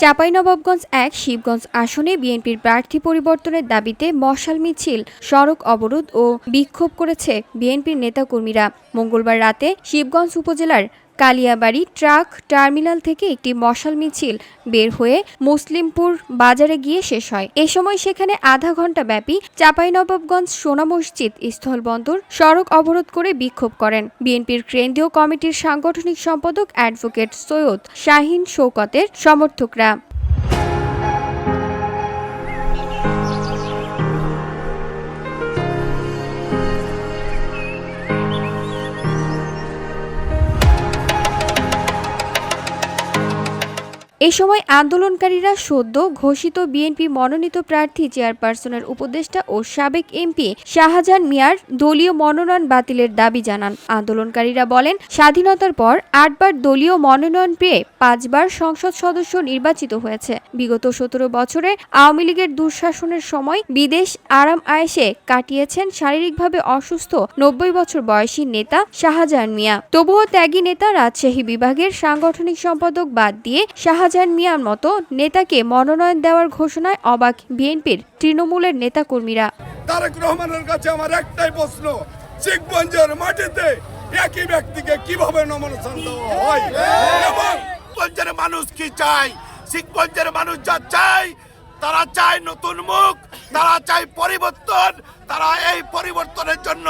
চাঁপাইনবাবগঞ্জ এক, শিবগঞ্জ আসনে বিএনপির প্রার্থী পরিবর্তনের দাবিতে মশাল মিছিল, সড়ক অবরোধ ও বিক্ষোভ করেছে বিএনপির নেতাকর্মীরা। মঙ্গলবার রাতে শিবগঞ্জ উপজেলার কালিয়াবাড়ি ট্রাক টার্মিনাল থেকে একটি মশাল মিছিল বের হয়ে মুসলিমপুর বাজারে গিয়ে শেষ হয়। এ সময় সেখানে আধা ঘণ্টা ব্যাপী চাঁপাইনবাবগঞ্জ সোনা মসজিদ স্থলবন্দর সড়ক অবরোধ করে বিক্ষোভ করেন। বিএনপির কেন্দ্রীয় কমিটির সাংগঠনিক সম্পাদক অ্যাডভোকেট সৈয়দ শাহিন শৌকতের সমর্থকরা। এ সময় আন্দোলনকারীরা সদ্য ঘোষিত বিএনপি মনোনীত প্রার্থী, চেয়ারপারসনের উপদেষ্টা ও সাবেক এমপি শাহজাহান মিয়ার দলীয় মনোনয়ন বাতিলের দাবি জানান। আন্দোলনকারীরা বলেন, স্বাধীনতার পর আটবার দলীয় মনোনয়ন পেয়ে পাঁচবার সংসদ সদস্য নির্বাচিত হয়েছে। বিগত সতেরো বছরে আওয়ামী লীগের দুঃশাসনের সময় বিদেশ আরাম আয়েসে কাটিয়েছেন শারীরিকভাবে অসুস্থ নব্বই বছর বয়সী নেতা শাহজাহান মিয়া। তবুও ত্যাগী নেতা রাজশাহী বিভাগের সাংগঠনিক সম্পাদক বাদ দিয়ে শাহজাহান মিয়ার মতো নেতাকে মনোনয়ন দেওয়ার ঘোষণায় অবাক বিএনপির তৃণমূলের নেতাকর্মীরা। তারেক রহমানের কাছে আমার একটাই প্রশ্ন শিখগঞ্জের মাটিতে একই ব্যক্তিকে কীভাবে নমনসান দেওয়া হয়? এবং মানুষ কি চায়? শিখগঞ্জের মানুষ যা চায় তারা চায় নতুন মুখ তারা চায় পরিবর্তন তারা এই পরিবর্তনের জন্য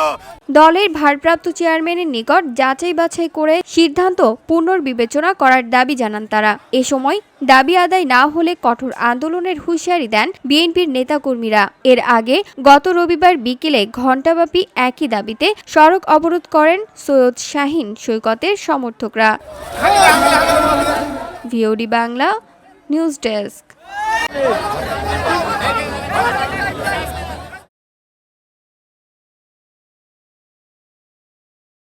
দলের ভারপ্রাপ্ত চেয়ারম্যানের নিকট যাচাই বাছাই করে সিদ্ধান্ত পুনর্বিবেচনা করার দাবি জানান তারা। এ সময় দাবি আদায় না হলে কঠোর আন্দোলনের হুঁশিয়ারি দেন বিএনপির নেতাকর্মীরা। এর আগে গত রবিবার বিকেলে ঘণ্টাব্যাপী একই দাবিতে সড়ক অবরোধ করেন সৈয়দ শাহিন সৈকতের সমর্থকরা। VOD Bangla news desk. Thank you.